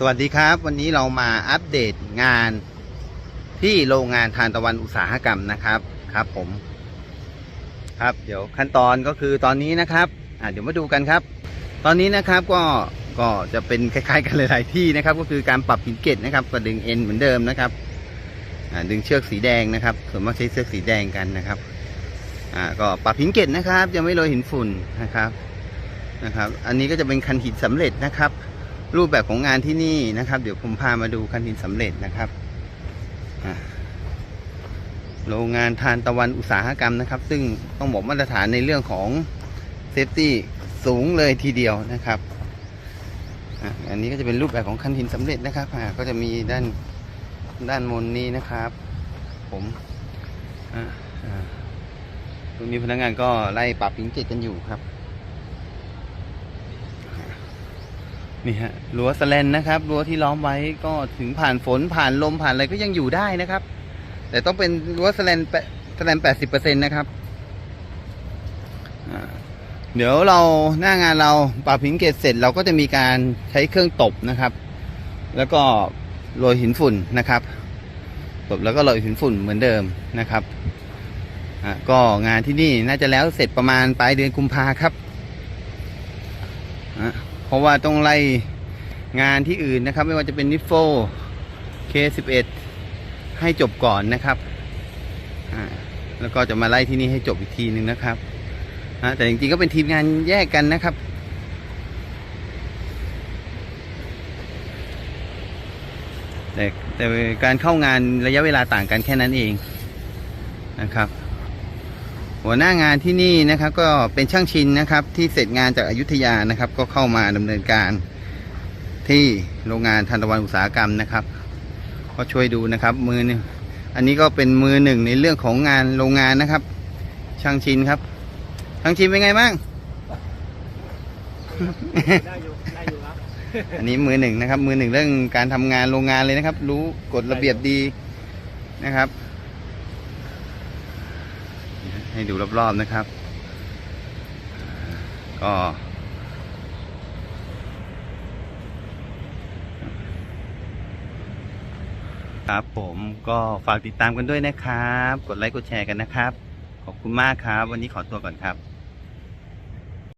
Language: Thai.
สวัสดีครับ วันนี้เรามาอัปเดตงานที่โรงงานทานตะวันอุตสาหกรรมนะครับครับ ผม ครับ เดี๋ยวขั้นตอนก็คือตอนนี้นะครับอ่าเดี๋ยวมาดูกันครับ ตอนนี้นะครับก็ก็จะเป็นคล้ายๆ กันหลายๆที่นะครับ ก็คือการปรับหินเกตนะครับก็ดึงเอ็นเหมือนเดิมนะครับอ่าดึงเชือกสีแดงนะครับส่วนมากใช้เชือกสีแดงกันนะครับอ่าก็ปรับหินเกตนะครับยังไม่โรยหินฝุ่นนะครับนะครับ อันนี้ก็จะเป็นคันหินสำเร็จนะครับ รูปแบบของงานที่นี่นะครับ เดี๋ยวผมพามาดูคันหินสำเร็จนะครับโรงงานทานตะวันอุตสาหกรรมนะครับ ซึ่งต้องบอกมาตรฐานในเรื่องของเซฟตี้สูงเลยทีเดียวนะครับอันนี้ก็จะเป็นรูปแบบของคันหินสำเร็จนะครับก็จะมีด้านด้านบนนี้นะครับ ผมตรงนี้พนักงานก็ไล่ปรับพิงเกตกันอยู่ครับ นี่ฮะรั้วสแลนนะครับรั้วที่ล้อมไว้ก็ถึงผ่านฝนผ่านลมผ่านอะไรก็ยังอยู่ได้นะครับ แต่ต้องเป็นรั้วสแลนแปะสแลนแปดสิบเปอร์เซ็นต์นะครับเดี๋ยวเราหน้างานเราปรับหินเกตเสร็จเราก็จะมีการใช้เครื่องตบนะครับ แล้วก็โรยหินฝุ่นนะครับตบแล้วก็โรยหินฝุ่นเหมือนเดิมนะครับก็งานที่นี่น่าจะแล้วเสร็จประมาณปลายเดือนกุมภาครับอ่า เพราะว่าต้องไล่งานที่อื่นนะครับ ไม่ว่าจะเป็นนิฟโฟ K11 ให้จบก่อนนะครับแล้วก็จะมาไล่ที่นี่ให้จบอีกทีหนึ่งนะครับแต่จริงๆก็เป็นทีมงานแยกกันนะครับแต่แต่การเข้างานระยะเวลาต่างกันแค่นั้นเองนะครับ หัวหน้างานที่นี่นะครับก็เป็นช่างชินนะครับ ที่เสร็จงานจากอายุทยานะครับ ก็เข้ามาดำเนินการที่โรงงานทันตะวันอุตสาหกรรมนะครับ ก็ช่วยดูนะครับ มือหนึงอันนี้ก็เป็นมือหนึ่งในเรื่องของงานโรงงานนะครับ ช่างชินครับช่างชินเป็นไงบ้างได้อยู่ได้อยู่ครับอันนี้มือหนึ่งนะครับ มือหนึ่งเรื่องการทำงานโรงงานเลยนะครับ รู้กฎระเบียบดีนะครับ ให้ดูรอบๆนะครับ ก็ครับผมก็ฝากติดตามกันด้วยนะครับ กดไลค์กดแชร์กันนะครับ ขอบคุณมากครับ วันนี้ขอตัวก่อนครับ